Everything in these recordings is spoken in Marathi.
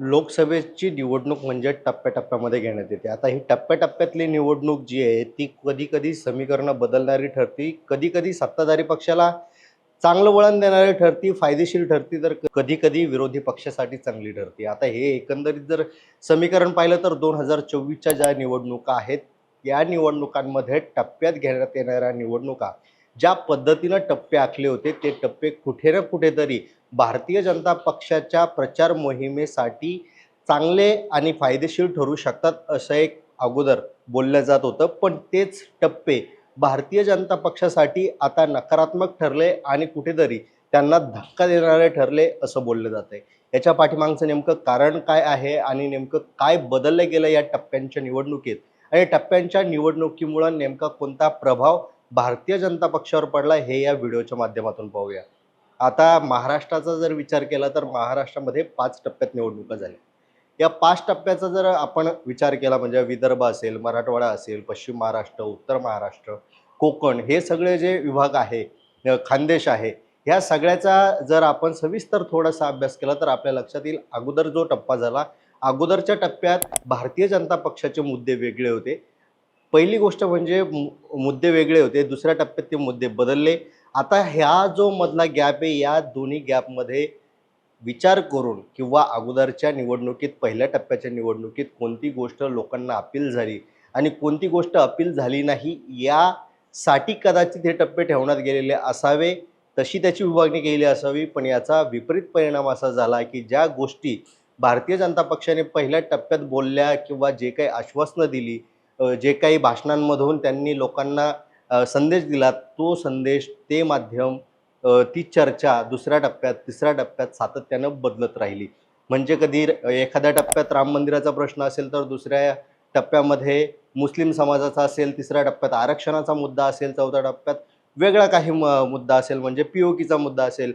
लोकसभेची निवडणूक म्हणजे टप्प्याटप्प्यामध्ये घेण्यात येते. आता ही टप्प्याटप्प्यातली निवडणूक जी आहे ती कधी कधी समीकरणं बदलणारी ठरती कधी कधी सत्ताधारी पक्षाला चांगलं वळण देणारी ठरती फायदेशीर ठरती तर कधी कधी विरोधी पक्षासाठी चांगली ठरते. आता हे एकंदरीत जर समीकरण पाहिलं तर दोन हजार चोवीसच्या ज्या निवडणुका आहेत या निवडणुकांमध्ये टप्प्यात घेण्यात येणाऱ्या निवडणुका ज्या पद्धतीनं टप्पे आखले होते ते टप्पे कुठे ना कुठेतरी भारतीय जनता पक्षाच्या प्रचार मोहिमेसाठी चांगले आणि फायदेशीर ठरू शकतात असं एक अगोदर बोललं जात होतं. पण तेच टप्पे भारतीय जनता पक्षासाठी आता नकारात्मक ठरले आणि कुठेतरी त्यांना धक्का देणारे ठरले असं बोललं जात आहे याच्या पाठीमागचं नेमकं कारण काय आहे आणि नेमकं काय बदललं गेलं या टप्प्यांच्या निवडणुकीत? आणि टप्प्यांच्या निवडणुकीमुळं नेमका कोणता प्रभाव भारतीय जनता पक्षावर पडला हे या व्हिडिओच्या माध्यमातून पाहूया. आता महाराष्ट्राचा जर विचार केला तर महाराष्ट्रामध्ये पाच टप्प्यात निवडणुका झाल्या. या पाच टप्प्याचा जर आपण विचार केला म्हणजे विदर्भ असेल मराठवाडा असेल पश्चिम महाराष्ट्र उत्तर महाराष्ट्र कोकण हे सगळे जे विभाग आहे खानदेश आहे ह्या सगळ्याचा जर आपण सविस्तर थोडासा अभ्यास केला तर आपल्या लक्षात येईल अगोदर जो टप्पा झाला अगोदरच्या टप्प्यात भारतीय जनता पक्षाचे मुद्दे वेगळे होते. पहिली गोष्ट म्हणजे मुद्दे वेगळे होते. दुसऱ्या टप्प्यात ते मुद्दे बदलले. आता ह्या जो मधला गॅप आहे या दोन्ही गॅपमध्ये विचार करून किंवा अगोदरच्या निवडणुकीत पहिल्या टप्प्याच्या निवडणुकीत कोणती गोष्ट लोकांना अपील झाली आणि कोणती गोष्ट अपील झाली नाही यासाठी कदाचित हे टप्पे ठेवण्यात गेलेले असावे. तशी त्याची विभागणी केली असावी. पण याचा विपरीत परिणाम असा झाला की ज्या गोष्टी भारतीय जनता पक्षाने पहिल्या टप्प्यात बोलल्या किंवा जे काही आश्वासनं दिली जे काही भाषणांमधून त्यांनी लोकांना संदेश दिला तो संदेश ते माध्यम ती चर्चा दुसऱ्या टप्प्यात तिसऱ्या टप्प्यात सातत्यानं बदलत राहिली. म्हणजे कधी एखाद्या टप्प्यात राम मंदिराचा प्रश्न असेल तर दुसऱ्या टप्प्यामध्ये मुस्लिम समाजाचा असेल तिसऱ्या टप्प्यात आरक्षणाचा मुद्दा असेल चौथ्या टप्प्यात वेगळा काही म- मुद्दा असेल म्हणजे पी ओ कीचा मुद्दा असेल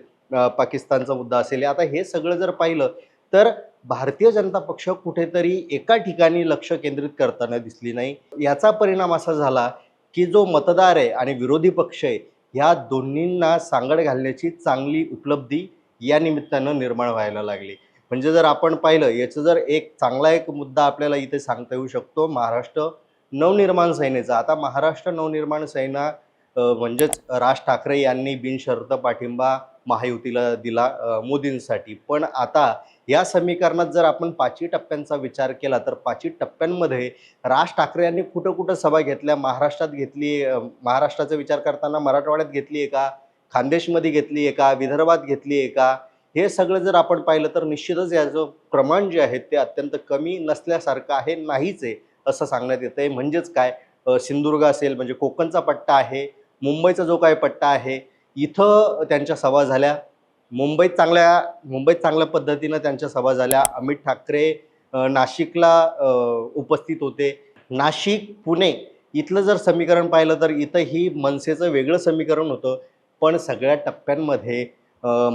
पाकिस्तानचा मुद्दा असेल आता हे सगळं जर पाहिलं तर भारतीय जनता पक्ष कुठेतरी एका ठिकाणी लक्ष केंद्रित करताना दिसली नाही. याचा परिणाम असा झाला की जो मतदार आहे आणि विरोधी पक्ष आहे ह्या दोन्हींना सांगड घालण्याची चांगली उपलब्धी या निमित्तानं निर्माण व्हायला लागली. म्हणजे जर आपण पाहिलं याचं जर एक चांगला एक मुद्दा आपल्याला इथे सांगता येऊ शकतो महाराष्ट्र नवनिर्माण सेनेचा. आता महाराष्ट्र नवनिर्माण सेना म्हणजेच राज ठाकरे यांनी बिनशर्त पाठिंबा महायुतीला दिला मोदींसाठी. पण आता या समीकरणात जर आपण पाचवी टप्प्यांचा विचार केला तर पाचवी टप्प्यांमध्ये राज ठाकरे यांनी कुठं कुठं सभा घेतल्या? महाराष्ट्रात घेतली महाराष्ट्राचा विचार करताना मराठवाड्यात घेतली आहे का? खानदेशमध्ये घेतली आहे का? विदर्भात घेतली आहे का? हे सगळं जर आपण पाहिलं तर निश्चितच याचं प्रमाण जे आहे ते अत्यंत कमी नसल्यासारखं आहे नाहीच आहे असं सांगण्यात येतं आहे. म्हणजेच काय? सिंधुदुर्ग असेल म्हणजे कोकणचा पट्टा आहे मुंबईचा जो काय पट्टा आहे इथं त्यांच्या सभा झाल्या. मुंबईत चांगल्या मुंबईत चांगल्या पद्धतीनं त्यांच्या सभा झाल्या. अमित ठाकरे नाशिकला उपस्थित होते. नाशिक पुणे इथलं जर समीकरण पाहिलं तर इथंही मनसेचं वेगळं समीकरण होतं. पण सगळ्या टप्प्यांमध्ये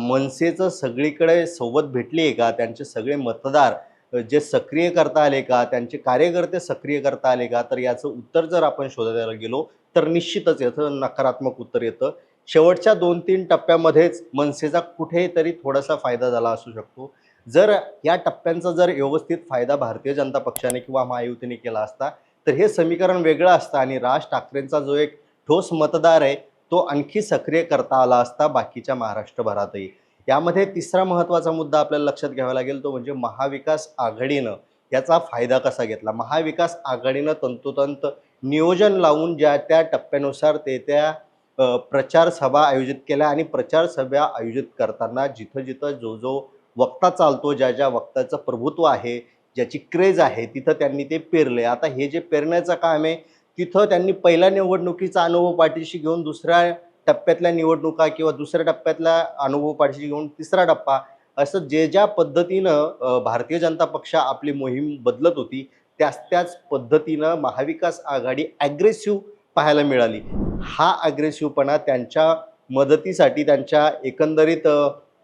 मनसेचं सगळीकडे सोबत भेटली आहे का? त्यांचे सगळे मतदार जे सक्रिय करता आले का? त्यांचे कार्यकर्ते सक्रिय करता आले का? तर याचं उत्तर जर आपण शोधायला गेलो तर निश्चितच याचं नकारात्मक उत्तर येतं. शेवटच्या दोन तीन टप्प्यामध्येच मनसेचा कुठेतरी थोडासा फायदा झाला असू शकतो. जर या टप्प्यांचा जर व्यवस्थित फायदा भारतीय जनता पक्षाने किंवा महायुतीने केला असता तर हे समीकरण वेगळं असतं आणि राज ठाकरेंचा जो एक ठोस मतदार आहे तो आणखी सक्रिय करता आला असता बाकीच्या महाराष्ट्रभरातही. यामध्ये तिसरा महत्त्वाचा मुद्दा आपल्याला लक्षात घ्यावा लागेल तो म्हणजे महाविकास आघाडीनं याचा फायदा कसा घेतला? महाविकास आघाडीनं तंतोतंत नियोजन लावून ज्या त्या टप्प्यानुसार ते त्या प्रचार सभा आयोजित केल्या आणि प्रचार सभा आयोजित करताना जिथं जिथं जो जो वक्ता चालतो ज्या ज्या वक्त्याचं प्रभुत्व आहे ज्याची क्रेज आहे तिथं त्यांनी ते पेरले. आता हे जे पेरण्याचं काम आहे तिथं त्यांनी पहिल्या निवडणुकीचा अनुभव पाठीशी घेऊन दुसऱ्या टप्प्यातल्या निवडणुका किंवा दुसऱ्या टप्प्यातला अनुभव पाठीशी घेऊन तिसरा टप्पा असं जे ज्या पद्धतीनं भारतीय जनता पक्ष आपली मोहीम बदलत होती त्याच त्याच पद्धतीनं महाविकास आघाडी ॲग्रेसिव्ह पाहायला मिळाली. हा अग्रेसिव्हपणा त्यांच्या मदतीसाठी त्यांच्या एकंदरीत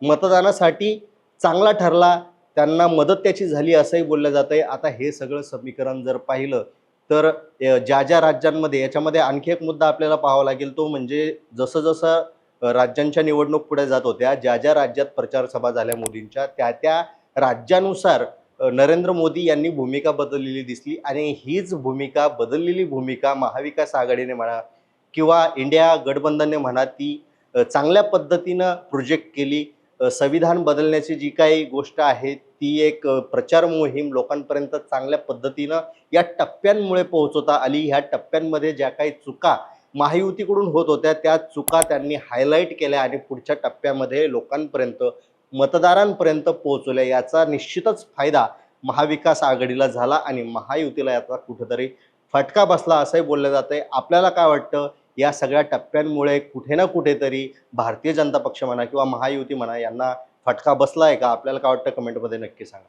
मतदानासाठी चांगला ठरला त्यांना मदत त्याची झाली असंही बोललं जातं आहे आता हे सगळं समीकरण जर पाहिलं तर ज्या ज्या राज्यांमध्ये याच्यामध्ये आणखी एक मुद्दा आपल्याला पाहावा लागेल तो म्हणजे जसं जसं राज्यांच्या निवडणूक पुढे जात होत्या ज्या ज्या राज्यात प्रचार सभा झाल्या मोदींच्या त्या त्या राज्यानुसार नरेंद्र मोदी यांनी भूमिका बदललेली दिसली. आणि हीच भूमिका बदललेली भूमिका महाविकास आघाडीने म्हणा किंवा इंडिया गठबंधनने म्हणा ती चांगल्या पद्धतीनं प्रोजेक्ट केली. संविधान बदलण्याची जी काही गोष्ट आहे ती एक प्रचार मोहीम लोकांपर्यंत चांगल्या पद्धतीनं या टप्प्यांमुळे पोहोचवता आली. ह्या टप्प्यांमध्ये ज्या काही चुका महायुतीकडून होत होत्या त्या चुका त्यांनी हायलाईट केल्या आणि पुढच्या टप्प्यामध्ये लोकांपर्यंत मतदारांपर्यंत पोहोचवल्या. याचा निश्चितच फायदा महाविकास आघाडीला झाला आणि महायुतीला याचा कुठेतरी फटका बसला असंही बोललं जातंय. आपल्याला काय वाटतं? या सगळ्या टप्प्यांमुळे कुठे ना कुठेतरी भारतीय जनता पक्ष म्हणा किंवा महायुती म्हणा यांना फटका बसला आहे का? आपल्याला काय वाटतं? कमेंटमध्ये नक्की सांगा.